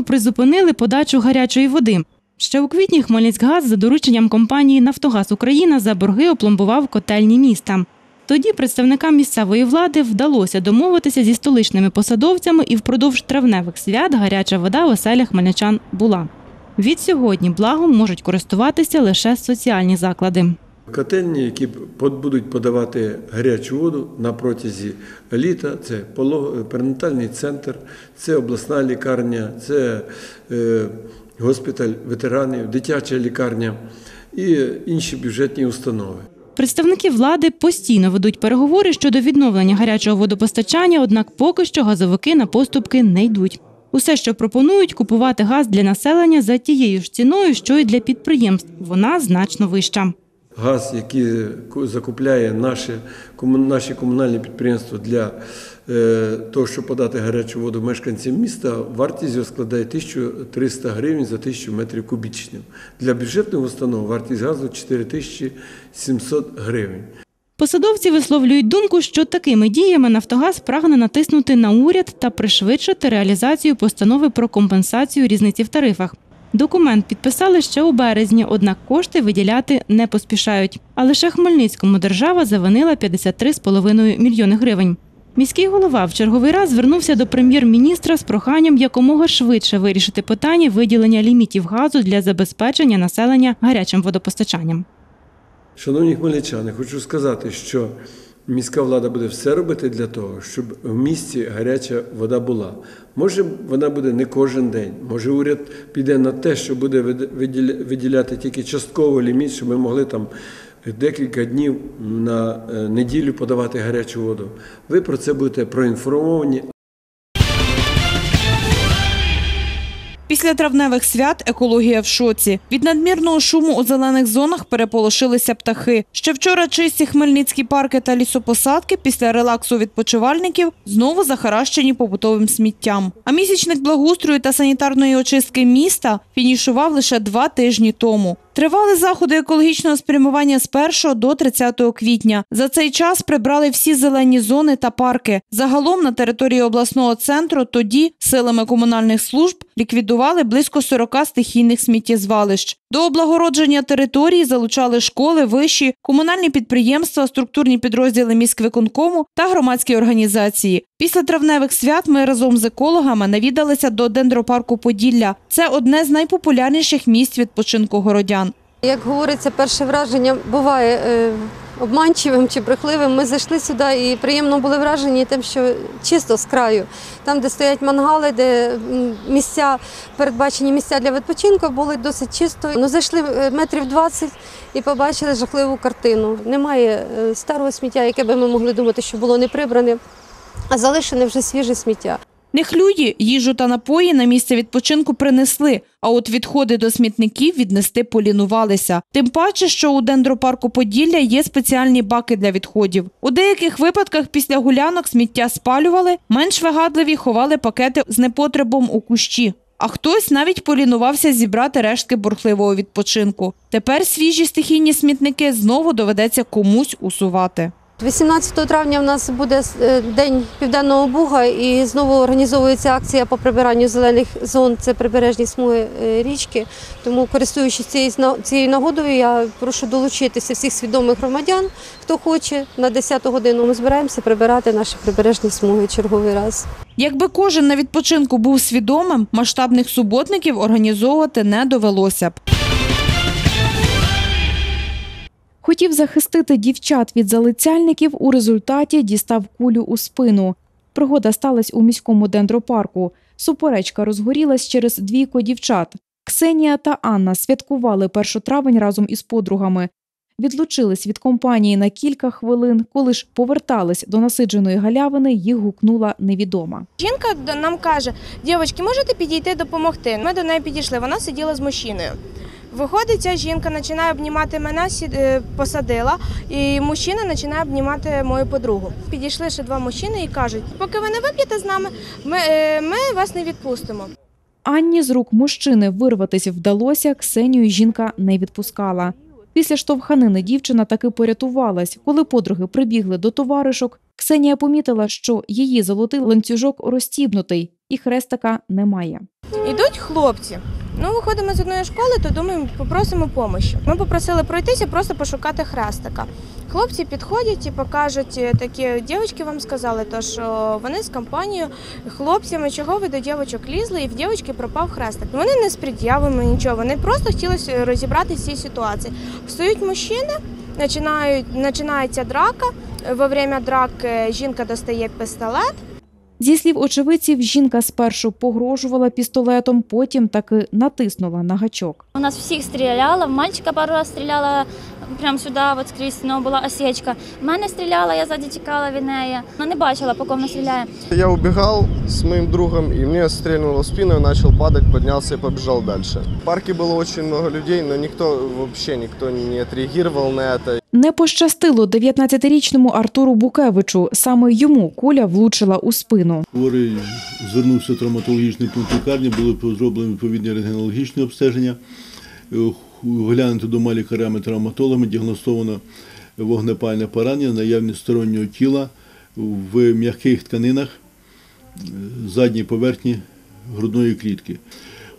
У призупинили подачу гарячої води. Ще у квітні Хмельницькгаз за дорученням компанії Нафтогаз Україна за борги опломбував котельні міста. Тоді представникам місцевої влади вдалося домовитися зі столичними посадовцями, і впродовж травневих свят гаряча вода в оселях хмельничан була. Відсьогодні благом можуть користуватися лише соціальні заклади. Котельні, які будуть подавати гарячу воду на протязі літа, це перинатальний центр, це обласна лікарня, це е, госпіталь ветеранів, дитяча лікарня і інші бюджетні установи. Представники влади постійно ведуть переговори щодо відновлення гарячого водопостачання, однак поки що газовики на поступки не йдуть. Усе, що пропонують, купувати газ для населення за тією ж ціною, що й для підприємств. Вона значно вища. Газ, який ку- закупляє наші, наші комунальні підприємства для е, того, щоб подати гарячу воду мешканцям міста, вартість його складає 1300 гривень за 1000 метрів кубічних. Для бюджетних установ вартість газу 4700 гривень. Посадовці висловлюють думку, що такими діями Нафтогаз прагне натиснути на уряд та пришвидшити реалізацію постанови про компенсацію різниці в тарифах. Документ підписали ще у березні, однак кошти виділяти не поспішають. А лише Хмельницькому держава завинила 53,5 мільйони гривень. Міський голова в черговий раз звернувся до прем'єр-міністра з проханням якомога швидше вирішити питання виділення лімітів газу для забезпечення населення гарячим водопостачанням. Шановні хмельничани, хочу сказати, що міська влада буде все робити для того, щоб в місті гаряча вода була. Може, вона буде не кожен день. Може, уряд піде на те, що буде виділяти тільки частково ліміт, щоб ми могли там декілька днів на е, неділю подавати гарячу воду. Ви про це будете проінформовані, Після травневих свят екологія в шоці. Від надмірного шуму у зелених зонах переполошилися птахи. Ще вчора чисті хмельницькі парки та лісопосадки після релаксу відпочивальників знову захаращені побутовим сміттям. А місячник благоустрою та санітарної очистки міста фінішував лише два тижні тому. Тривали заходи екологічного спрямування з 1 до 30 квітня. За цей час прибрали всі зелені зони та парки. Загалом на території обласного центру тоді силами комунальних служб ліквідували близько 40 стихійних сміттєзвалищ. До облагородження території залучали школи, виші, комунальні підприємства, структурні підрозділи міськвиконкому та громадські організації. Після травневих свят ми разом з екологами навідалися до дендропарку Поділля. Це одне з найпопулярніших місць відпочинку городян. Як говориться, перше враження буває е, обманчивим чи брехливим. Ми зайшли сюди і приємно були вражені тим, що чисто з краю. Там, де стоять мангали, де місця, передбачені місця для відпочинку, були досить чисто. Ну, зайшли е, метрів 20 і побачили жахливу картину. Немає е, старого сміття, яке би ми могли думати, що було не прибране, а залишене вже свіже сміття. Нехлюді їжу та напої на місце відпочинку принесли, а от відходи до смітників віднести полінувалися. Тим паче, що у дендропарку Поділля є спеціальні баки для відходів. У деяких випадках після гулянок сміття спалювали, менш вигадливі ховали пакети з непотребом у кущі. А хтось навіть полінувався зібрати рештки бурхливого відпочинку. Тепер свіжі стихійні смітники знову доведеться комусь усувати. 18 травня в нас буде е, день південного буга і знову організовується акція по прибиранню зелених зон. Це прибережні смуги е, річки. Тому, користуючись цією нагодою, я прошу долучитися всіх свідомих громадян, хто хоче. На 10 годину ми збираємося прибирати наші прибережні смуги черговий раз. Якби кожен на відпочинку був свідомим, масштабних суботників організовувати не довелося б. Хотів захистити дівчат від залицяльників, у результаті дістав кулю у спину. Пригода сталася у міському дендропарку. Суперечка розгорілась через двійко дівчат. Ксенія та Анна святкували 1 травень разом із подругами. Відлучились від компанії на кілька хвилин. Коли ж повертались до насидженої галявини, їх гукнула невідома. Жінка нам каже: дівчатки, можете підійти допомогти? Ми до неї підійшли. Вона сиділа з мужчиною. Виходить, ця жінка починає обнімати мене, е, посадила, і мужчина починає обнімати мою подругу. Підійшли ще два мужчини і кажуть: поки ви не вип'єте з нами, ми, е, ми вас не відпустимо. Анні з рук мужчини вирватись вдалося, Ксенію жінка не відпускала. Після штовханини дівчина таки порятувалась. Коли подруги прибігли до товаришок, Ксенія помітила, що її золотий ланцюжок розстібнутий, і хрестика немає. Ідуть хлопці. Ну, виходимо з одної школи, то думаємо, попросимо допомоги. Ми попросили пройтися, просто пошукати хрестика. Хлопці підходять і покажуть е, такі дівчатки вам сказали, то що вони з компанією хлопцями, чого ви до дівчаток лізли, і в дівчатки пропав хрестик. Вони не з пред'явами нічого, вони просто хотіли розібратися в цій ситуації. Встають мужчини, починають, починається драка. Во время драки жінка достає пістолет. Зі слів очевидців, жінка спершу погрожувала пістолетом, потім таки натиснула на гачок. У нас всіх стріляла, в мальчика пару раз стріляла прямо сюди, от скрізь ну, була осечка. В мене стріляла, я ззаді тікала від неї. Ну не бачила, по кому вона стріляє. Я убегал с моим другом, и мне стрельнуло в спину, я начал падать, поднялся и побежал дальше. В парке было очень много людей, но никто, вообще никто не отреагировал на это. Не пощастило 19-річному Артуру Букевичу. Саме йому куля влучила у спину. Хворий звернувся в травматологічний пункт лікарні, були зроблені відповідні рентгенологічні обстеження. Е, Оглянуто двома лікарями-травматологами, діагностовано вогнепальне поранення, наявність стороннього тіла в м'яких тканинах е, задньої поверхні грудної клітки.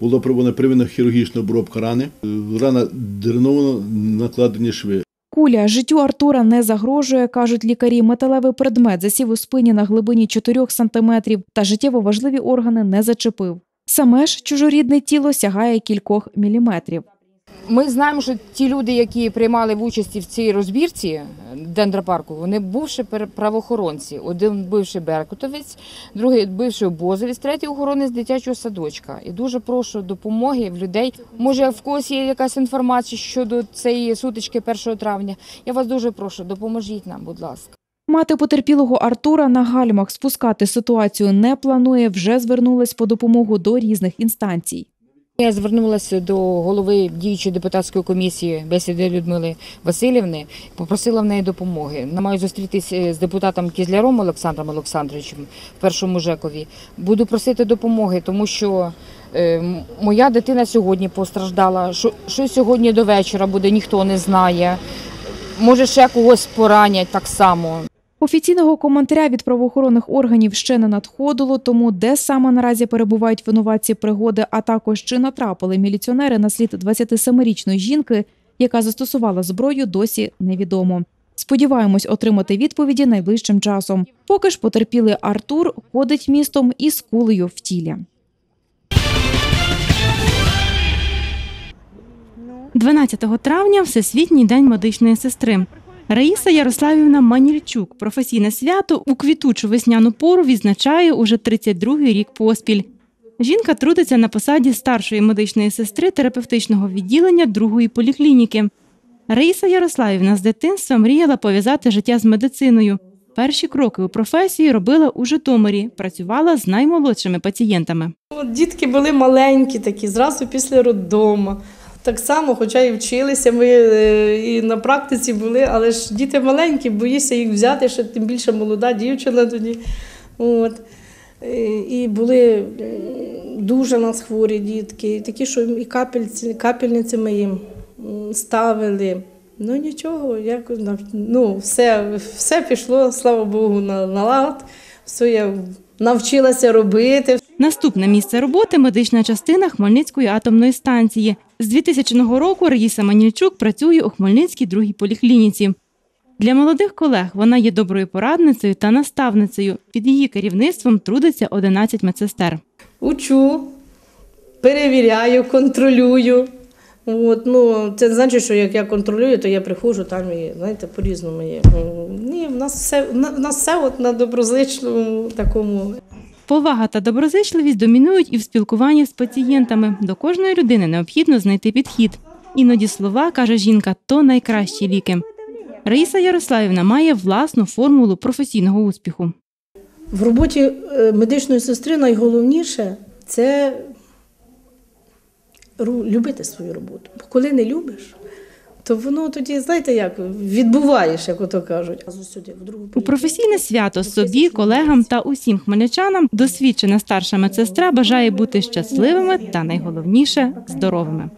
Була проведена первинна хірургічна обробка рани. Е, Рана дренована, накладені шви. Куля життю Артура не загрожує, кажуть лікарі. Металевий предмет засів у спині на глибині 4 сантиметрів та життєво важливі органи не зачепив. Саме ж чужорідне тіло сягає кількох міліметрів. Ми знаємо, що ті люди, які приймали в участі в цій розбірці дендропарку, вони бувші правоохоронці. Один бивший беркутовець, другий бивший обозовець, третій охоронець дитячого садочка. І дуже прошу допомоги в людей. Може, в когось є якась інформація щодо цієї сутички 1 травня. Я вас дуже прошу, допоможіть нам, будь ласка. Мати потерпілого Артура на гальмах спускати ситуацію не планує, вже звернулась по допомогу до різних інстанцій. Я звернулася до голови діючої депутатської комісії бесіди Людмили Васильівни, попросила в неї допомоги. Маю зустрітися з депутатом Кізляром Олександром Олександровичем в першому ЖЕКові. Буду просити допомоги, тому що е, моя дитина сьогодні постраждала. Що сьогодні до вечора буде, ніхто не знає. Може, ще когось поранять так само. Офіційного коментаря від правоохоронних органів ще не надходило, тому де саме наразі перебувають винуватці пригоди, а також чи натрапили міліціонери на слід 27-річної жінки, яка застосувала зброю, досі невідомо. Сподіваємось отримати відповіді найближчим часом. Поки ж потерпілий Артур ходить містом із кулею в тілі. 12 травня Всесвітній день медичної сестри. Раїса Ярославівна Манільчук професійне свято у квітучу весняну пору відзначає уже 32-й рік поспіль. Жінка трудиться на посаді старшої медичної сестри терапевтичного відділення другої поліклініки. Раїса Ярославівна з дитинства мріяла пов'язати життя з медициною. Перші кроки у професії робила у Житомирі, працювала з наймолодшими пацієнтами. Дітки були маленькі такі, зразу після роддому. Так само, хоча і вчилися ми е, і на практиці були, але ж діти маленькі, боїшся їх взяти, ще тим більше молода дівчина тоді. От. Е, І були дуже нас хворі дітки, такі, що і капельці, капельниці ми їм ставили. Ну нічого, нав- ну, все, все пішло, слава Богу, на, на лад. Все я навчилася робити, Наступне місце роботи медична частина Хмельницької атомної станції. З 2000 року Раїса Манільчук працює у Хмельницькій другій поліклініці. Для молодих колег вона є доброю порадницею та наставницею. Під її керівництвом трудиться 11 медсестер. учу, перевіряю, контролюю. От, ну, це не значить, що як я контролюю, то я приходжу там і знаєте, по-різному є. Ні, в нас все, в нас все от на доброзичливому такому. Повага та доброзичливість домінують і в спілкуванні з пацієнтами. До кожної людини необхідно знайти підхід. Іноді слова, каже жінка, то найкращі ліки. Раїса Ярославівна має власну формулу професійного успіху. В роботі е, медичної сестри найголовніше це любити свою роботу. Бо коли не любиш, то воно тоді, знаєте, як відбуваєш, як ото кажуть. У професійне свято собі, колегам та усім хмельничанам досвідчена старша медсестра бажає бути щасливими та найголовніше здоровими.